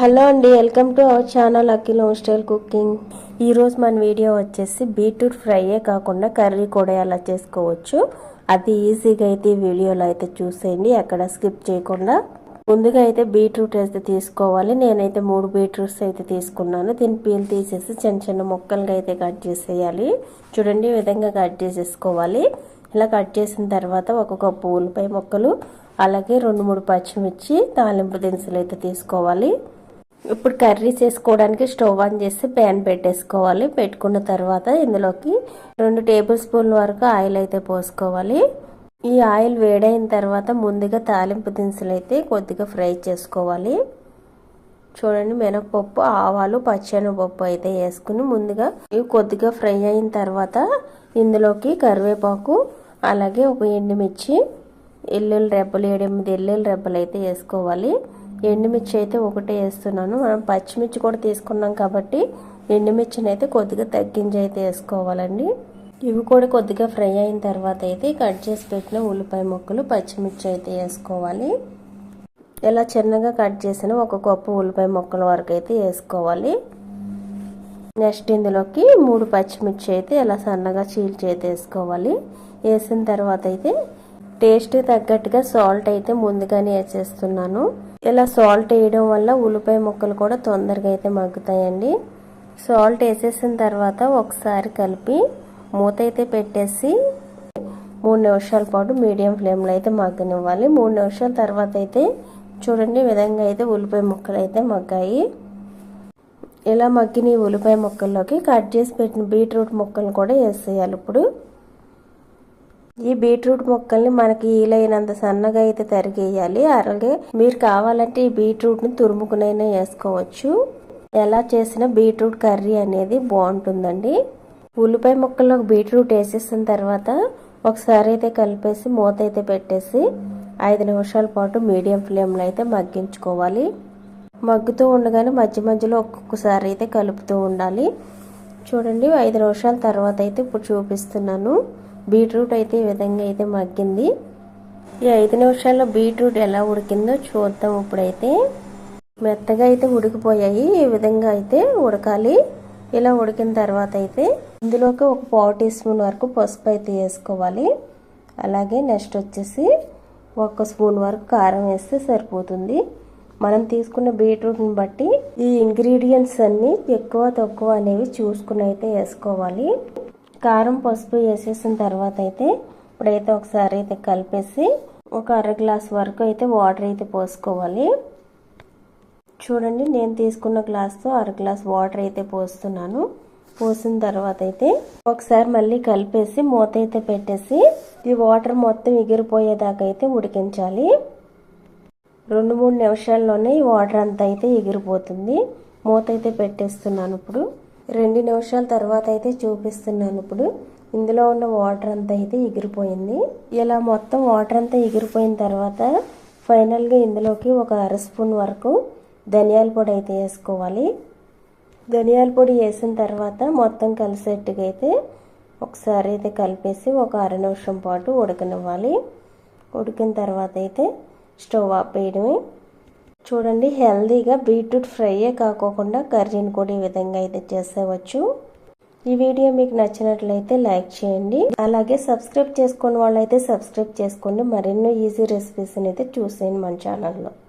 Hello అండి welcome to our channel Akhil style cooking. ఈరోజు మన వీడియో వచ్చేసి బీట్రూట్ ఫ్రైయే కాకుండా కర్రీ కూడా ఎలా చేసుకోవచ్చు. అది ఈజీగా అయితే వీడియోలో అయితే చూసేయండి ఎక్కడ స్కిప్ చేయకుండా. ముందుగా అయితే బీట్రూట్ అయితే తీసుకోవాలి. నేనైతే మూడు బీట్రూట్స్ అయితే తీసుకున్నాను. దీని పీల్ తీసేసి చిన్న చిన్న ముక్కలుగా అయితే కట్ చేసేయాలి. చూడండి ఈ విధంగా కట్ చేసేసుకోవాలి. ఇలా కట్ చేసిన తర్వాత ఒక కప్పు ఉల్లిపాయ ముక్కలు అలాగే రెండు మూడు పచ్చిమిర్చి తాలింపు దినుసులు అయితే తీసుకోవాలి. ఇప్పుడు కర్రీ చేసుకోవడానికి స్టవ్ ఆన్ చేసి ప్యాన్ పెట్టేసుకోవాలి. పెట్టుకున్న తర్వాత ఇందులోకి రెండు టేబుల్ స్పూన్ల వరకు ఆయిల్ అయితే పోసుకోవాలి. ఈ ఆయిల్ వేడైన తర్వాత ముందుగా తాలింపు దినుసులు అయితే కొద్దిగా ఫ్రై చేసుకోవాలి. చూడండి మినపప్పు ఆవాలు పచ్చెనపప్పు అయితే వేసుకుని ముందుగా ఇవి కొద్దిగా ఫ్రై అయిన తర్వాత ఇందులోకి కరివేపాకు అలాగే ఒక ఎండుమిర్చి ఎల్లుల్లి రెబ్బలు ఏడెనిమిది ఎల్లుల్లి రెబ్బలు అయితే వేసుకోవాలి. ఎండుమిర్చి అయితే ఒకటే వేస్తున్నాను. మనం పచ్చిమిర్చి కూడా తీసుకున్నాం కాబట్టి ఎండుమిర్చిని అయితే కొద్దిగా తగ్గించి అయితే వేసుకోవాలండి. ఇవి కూడా కొద్దిగా ఫ్రై అయిన తర్వాత అయితే కట్ చేసి పెట్టిన ఉల్లిపాయ ముక్కలు పచ్చిమిర్చి అయితే వేసుకోవాలి. ఇలా చిన్నగా కట్ చేసిన ఒక కప్పు ఉల్లిపాయ ముక్కల వరకు అయితే వేసుకోవాలి. నెక్స్ట్ ఇందులోకి మూడు పచ్చిమిర్చి అయితే ఇలా సన్నగా చీల్చి అయితే వేసుకోవాలి. వేసిన తర్వాత అయితే టేస్ట్ తగ్గట్టుగా సాల్ట్ అయితే ముందుగానే వేసేస్తున్నాను. ఇలా సాల్ట్ వేయడం వల్ల ఉల్లిపాయ ముక్కలు కూడా తొందరగా అయితే మగ్గుతాయండి. సాల్ట్ వేసేసిన తర్వాత ఒకసారి కలిపి మూత అయితే పెట్టేసి మూడు నిమిషాల పాటు మీడియం ఫ్లేమ్లో అయితే మగ్గనివ్వాలి. మూడు నిమిషాల తర్వాత అయితే చూడండి విధంగా అయితే ఉల్లిపాయ ముక్కలు అయితే మగ్గాయి. ఇలా మగ్గిన ఈ ఉల్లిపాయ ముక్కల్లోకి కట్ చేసి పెట్టిన బీట్రూట్ ముక్కలు కూడా వేసేయాలి ఇప్పుడు. ఈ బీట్రూట్ ముక్కల్ని మనకి ఈలైనంత సన్నగా అయితే తరిగేయాలి. అలాగే మీరు కావాలంటే ఈ బీట్రూట్ని తురుముకునైనా వేసుకోవచ్చు. ఎలా చేసిన బీట్రూట్ కర్రీ అనేది బాగుంటుందండి. ఉల్లిపాయ ముక్కల్లో బీట్రూట్ వేసేసిన తర్వాత ఒకసారి అయితే కలిపేసి మూత అయితే పెట్టేసి ఐదు నిమిషాల పాటు మీడియం ఫ్లేమ్లో అయితే మగ్గించుకోవాలి. మగ్గుతూ ఉండగానే మధ్య మధ్యలో ఒక్కొక్కసారి అయితే కలుపుతూ ఉండాలి. చూడండి ఐదు నిమిషాల తర్వాత అయితే ఇప్పుడు చూపిస్తున్నాను. బీట్రూట్ అయితే ఈ విధంగా అయితే మగ్గింది. ఈ ఐదు నిమిషాల్లో బీట్రూట్ ఎలా ఉడికిందో చూద్దాం ఇప్పుడైతే. మెత్తగా అయితే ఉడికిపోయాయి. ఈ విధంగా అయితే ఉడకాలి. ఇలా ఉడికిన తర్వాత అయితే ఇందులోకి ఒక పావు టీ స్పూన్ వరకు పసుపు అయితే వేసుకోవాలి. అలాగే నెక్స్ట్ వచ్చేసి ఒక స్పూన్ వరకు కారం వేస్తే సరిపోతుంది. మనం తీసుకున్న బీట్రూట్ని బట్టి ఈ ఇంగ్రీడియంట్స్ అన్నీ ఎక్కువ తక్కువ అనేవి చూసుకుని అయితే వేసుకోవాలి. కారం పసుపు వేసేసిన తర్వాత అయితే ఇప్పుడైతే ఒకసారి అయితే కలిపేసి ఒక అర గ్లాస్ వరకు అయితే వాటర్ అయితే పోసుకోవాలి. చూడండి నేను తీసుకున్న గ్లాస్తో అర గ్లాస్ వాటర్ అయితే పోస్తున్నాను. పోసిన తర్వాత అయితే ఒకసారి మళ్ళీ కలిపేసి మూత అయితే పెట్టేసి ఈ వాటర్ మొత్తం ఎగిరిపోయేదాకా అయితే ఉడికించాలి. రెండు మూడు నిమిషాల్లోనే ఈ వాటర్ అంతా అయితే ఎగిరిపోతుంది. మూత అయితే పెట్టేస్తున్నాను ఇప్పుడు. రెండు నిమిషాల తర్వాత అయితే చూపిస్తున్నాను ఇప్పుడు. ఇందులో ఉన్న వాటర్ అంతా అయితే ఎగిరిపోయింది. ఇలా మొత్తం వాటర్ అంతా ఎగిరిపోయిన తర్వాత ఫైనల్గా ఇందులోకి ఒక అర స్పూన్ వరకు ధనియాల పొడి అయితే వేసుకోవాలి. ధనియాల పొడి వేసిన తర్వాత మొత్తం కలిసేట్టుగా అయితే ఒకసారి అయితే కలిపేసి ఒక అర నిమిషం పాటు ఉడకనివ్వాలి. ఉడికిన తర్వాత అయితే స్టవ్ ఆపేయడమే చూడండి హెల్దీగా బీట్రూట్ ఫ్రైయే కాకోకుండా కర్రీని కూడా ఈ విధంగా అయితే చేసేవచ్చు. ఈ వీడియో మీకు నచ్చినట్లయితే లైక్ చేయండి. అలాగే సబ్స్క్రైబ్ చేసుకున్న వాళ్ళైతే సబ్స్క్రైబ్ చేసుకోండి. మరెన్నో ఈజీ రెసిపీస్ అయితే చూసేయండి మన ఛానల్లో.